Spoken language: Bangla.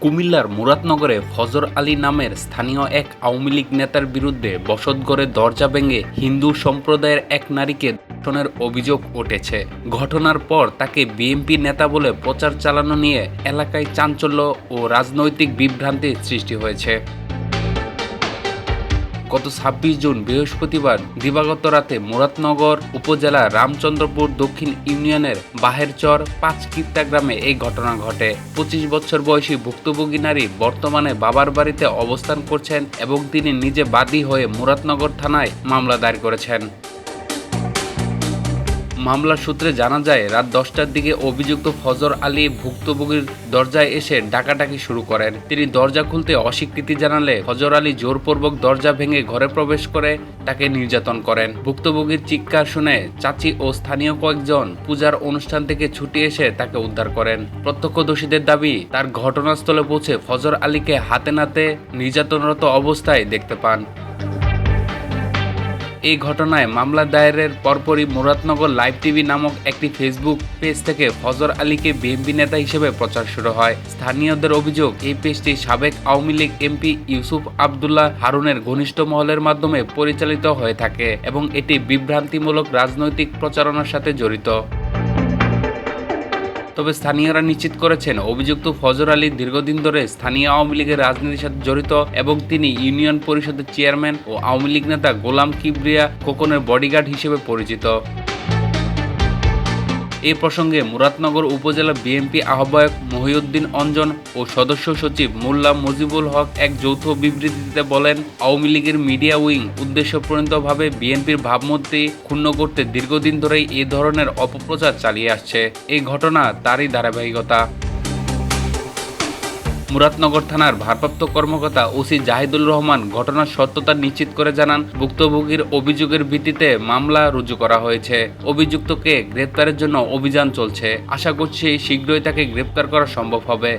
কুমিল্লার মুরাদনগরে ফজর আলী নামের স্থানীয় এক আওয়ামী লীগ নেতার বিরুদ্ধে বসতঘরে দরজা ভেঙে হিন্দু সম্প্রদায়ের এক নারীকে ধর্ষণের অভিযোগ উঠেছে। ঘটনার পর তাকে বিএনপি নেতা বলে প্রচার চালানো নিয়ে এলাকায় চাঞ্চল্য ও রাজনৈতিক বিভ্রান্তির সৃষ্টি হয়েছে। গত ছাব্বিশ জুন বৃহস্পতিবার দিবাগত রাতে মুরাদনগর উপজেলা রামচন্দ্রপুর দক্ষিণ ইউনিয়নের বাহেরচর পাঁচ কিত্তা গ্রামে এই ঘটনা ঘটে। পঁচিশ বছর বয়সী ভুক্তভোগী নারী বর্তমানে বাবার বাড়িতে অবস্থান করছেন এবং তিনি নিজে বাদী হয়ে মুরাদনগর থানায় মামলা দায়ের করেছেন। মামলার সূত্রে জানা যায়, রাত দশটার দিকে অভিযুক্ত ফজর আলী ভুক্তভোগীর দরজায় এসে ডাকাডাকি শুরু করেন। তিনি দরজা খুলতে অস্বীকৃতি জানালে ফজর আলী জোরপূর্বক দরজা ভেঙে ঘরে প্রবেশ করে তাকে নির্যাতন করেন। ভুক্তভোগীর চিৎকার শুনে চাচি ও স্থানীয় কয়েকজন পূজার অনুষ্ঠান থেকে ছুটে এসে তাকে উদ্ধার করেন। প্রত্যক্ষদর্শীদের দাবি, তার ঘটনাস্থলে পৌঁছে ফজর আলীকে হাতে নাতে নির্যাতনরত অবস্থায় দেখতে পান। এই ঘটনায় মামলা দায়েরের পরপরই মুরাদনগর লাইভ টিভি নামক একটি ফেসবুক পেজ থেকে ফজর আলীকে বিএনপি নেতা হিসেবে প্রচার শুরু হয়। স্থানীয়দের অভিযোগ, এই পেজটি সাবেক আওয়ামী লীগ এমপি ইউসুফ আবদুল্লাহ হারুনের ঘনিষ্ঠ মহলের মাধ্যমে পরিচালিত হয়ে থাকে এবং এটি বিভ্রান্তিমূলক রাজনৈতিক প্রচারণার সাথে জড়িত। তবে স্থানীয়রা নিশ্চিত করেছেন, অভিযুক্ত ফজর আলী দীর্ঘদিন ধরে স্থানীয় আওয়ামী লীগের রাজনীতির সাথে জড়িত এবং তিনি ইউনিয়ন পরিষদের চেয়ারম্যান ও আওয়ামী লীগ নেতা গোলাম কিবরিয়া খোকনের বডিগার্ড হিসেবে পরিচিত। এই প্রসঙ্গে মুরাদনগর উপজেলা বিএনপি আহ্বায়ক মহিউদ্দিন অঞ্জন ও সদস্য সচিব মোল্লা মুজিবুল হক এক যৌথ বিবৃতিতে বলেন, আওয়ামী লীগের মিডিয়া উইং উদ্দেশ্যপ্রণীতভাবে বিএনপির ভাবমূর্তি ক্ষুণ্ণ করতে দীর্ঘদিন ধরেই এ ধরনের অপপ্রচার চালিয়ে আসছে। এই ঘটনা তারই ধারাবাহিকতা। মুরাদনগর থানার ভারপ্রাপ্ত কর্মকর্তা ওসি জাহিদুল রহমান ঘটনার সত্যতা নিশ্চিত করে জানান, ভুক্তভোগীর অভিযোগের ভিত্তিতে মামলা রুজু করা হয়েছে। অভিযুক্তকে গ্রেপ্তারের জন্য অভিযান চলছে। আশা করছি শীঘ্রই তাকে গ্রেপ্তার করা সম্ভব হবে।